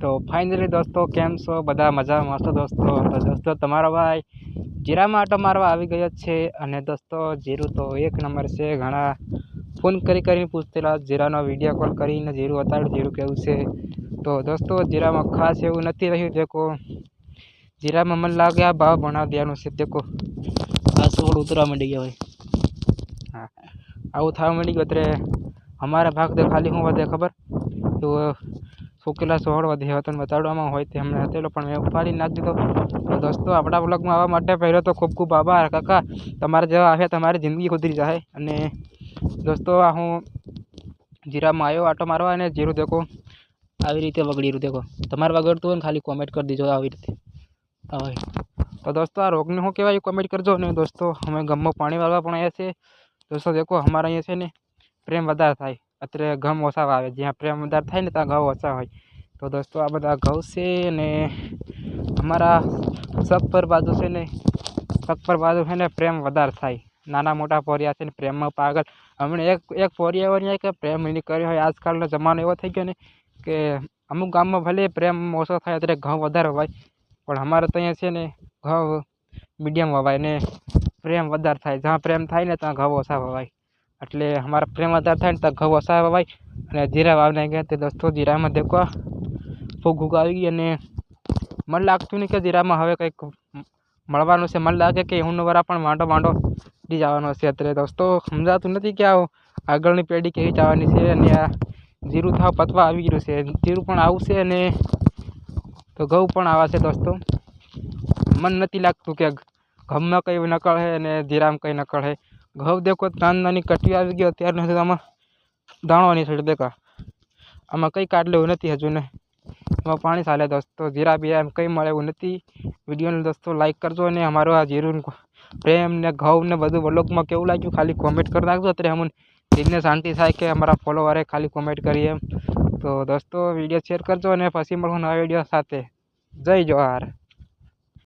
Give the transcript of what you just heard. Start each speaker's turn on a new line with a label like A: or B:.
A: તો ફાઇનલી દોસ્તો, કેમ છો? બધા મજા મસ્ત દોસ્તો. તો દોસ્તો, તમારો ભાઈ જીરામાં આટો મારવા આવી ગયો છે. અને દોસ્તો, જીરું તો એક નંબર છે. ઘણા ફોન કરી કરીને પૂછતેલા જીરાનો વીડિયો કોલ કરીને જીરું અત્યારે જીરું કેવું છે. તો દોસ્તો, જીરામાં ખાસ એવું નથી રહ્યું. દેખો, જીરામાં મને લાગે આ ભાવ ભણાવી દેવાનું છે. દેખો, આ સોળ ઉતરવા માંડી ગયા હોય. હા, આવું થવા માંડી ગયું. અત્યારે અમારા ભાગ તો ખાલી શું વધે ખબર? તો સુકેલા સોળ વધે વતન ને બતાડવામાં હોય તે હમણાં હતેલો, પણ મેં ઉપાડી નાખી દીધો. દોસ્તો, આપણા બ્લોગમાં આવવા માટે પહેલો તો ખૂબ ખૂબ આભાર. કાકા, તમારા જેવા આવ્યા, તમારી જિંદગી સુધરી જાય. અને દોસ્તો, આ હું જીરામાં આવ્યો, આટો મારવા, અને જીરું દેખો. આવી રીતે વગડી રહ્યું, દેખો. તમારે વગડતું હોય ને, ખાલી કોમેન્ટ કરી દેજો આવી રીતે. હવે. તો દોસ્તો, આ રોગને શું કહેવાય કોમેન્ટ કરજો. ને દોસ્તો, અમે ગમમાં પાણી વાળવા પણ આવ્યા છે દોસ્તો, દેખો, અમારા અહીંયા છે ને, પ્રેમ વધારે થાય. અત્યારે ઘઉં ઓછા વાવે જ્યાં પ્રેમ વધારે થાય ને ત્યાં ઘઉં ઓછા હોય. તો દોસ્તો, આ બધા ઘઉં છે ને અમારા સગપર બાજુ છે ને સગપર બાજુ છે ને પ્રેમ વધારે થાય. નાના મોટા પોરિયા છે ને પ્રેમમાં પાગલ. હમણાં એક એક પોરિયા એવો કે પ્રેમ એની કર્યો હોય. આજકાલનો જમાનો એવો થઈ ગયો ને કે અમુક ગામમાં ભલે પ્રેમ ઓછો થાય, અત્યારે ઘઉં વધારે હોય. પણ અમારે તો અહીંયા છે ને ઘઉં મીડિયમ વવાય ને પ્રેમ વધારે થાય. જ્યાં પ્રેમ થાય ને ત્યાં ઘઉં ઓછા વવાય એટલે અમારા પ્રેમ વધારે થાય ને તો ઘઉં ઓછા વવાય અને જીરા વાવને ગયા તે દોસ્તો, જીરામાં દેખો ફૂગ ઉગ આવી ગઈ અને મને લાગતું નહીં કે જીરામાં હવે કંઈક મળવાનું છે. મને લાગે કે હુનવરા પણ માંડો માંડો ડી જવાનો છે અત્યારે. દોસ્તો, સમજાતું નથી કે આ આગળની પેઢી કેવી જવાની છે અને આ જીરું થાવ પતવા આવી ગયું છે. જીરું પણ આવશે અને તો ઘઉં પણ આવા છે દોસ્તો. મને નથી લાગતું કે ઘઉંમાં કંઈ નકળ છે અને જીરામાં કંઈ નકળ છે ઘઉં દેખો નાની નાની કટી આવી ગયો અત્યાર નથી આમાં દાણો નહીં થયો દેખા. આમાં કંઈ કાઢ લેવું નથી હજુ ને. એમાં પાણી ચાલે દોસ્તો જીરા બીરા એમ કંઈ મળે એવું નથી. વિડીયોને દોસ્તો લાઈક કરજો અને અમારો આ જીરું પ્રેમ ને ઘઉં ને બધું બ્લોગમાં કેવું લાગ્યું? ખાલી કોમેન્ટ કરી નાખજો અત્યારે અમને. દિલને શાંતિ થાય કે અમારા ફોલોવરે ખાલી કોમેન્ટ કરીએ એમ. તો દોસ્તો, વીડિયો શેર કરજો અને પછી મળો નવા વીડિયો સાથે. જય જોહાર.